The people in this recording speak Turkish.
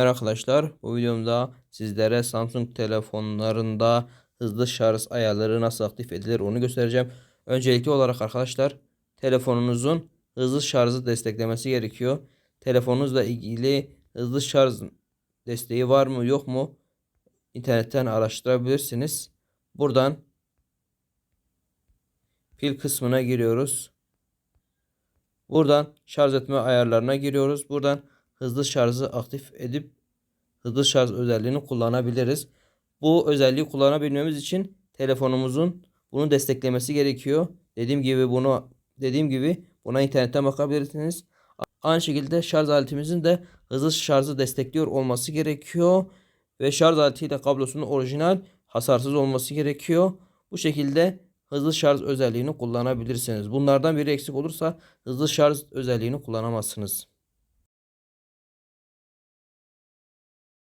arkadaşlar. Bu videomda sizlere Samsung telefonlarında hızlı şarj ayarları nasıl aktif edilir onu göstereceğim. Öncelikli olarak arkadaşlar telefonunuzun hızlı şarjı desteklemesi gerekiyor. Telefonunuzla ilgili hızlı şarj desteği var mı yok mu internetten araştırabilirsiniz. Buradan pil kısmına giriyoruz. Buradan şarj etme ayarlarına giriyoruz. Buradan hızlı şarjı aktif edip hızlı şarj özelliğini kullanabiliriz. Bu özelliği kullanabilmemiz için telefonumuzun bunu desteklemesi gerekiyor. Dediğim gibi bunu dediğim gibi buna internetten bakabilirsiniz. Aynı şekilde şarj aletimizin de hızlı şarjı destekliyor olması gerekiyor ve şarj aletiyle kablosunun orijinal hasarsız olması gerekiyor. Bu şekilde hızlı şarj özelliğini kullanabilirsiniz. Bunlardan biri eksik olursa hızlı şarj özelliğini kullanamazsınız.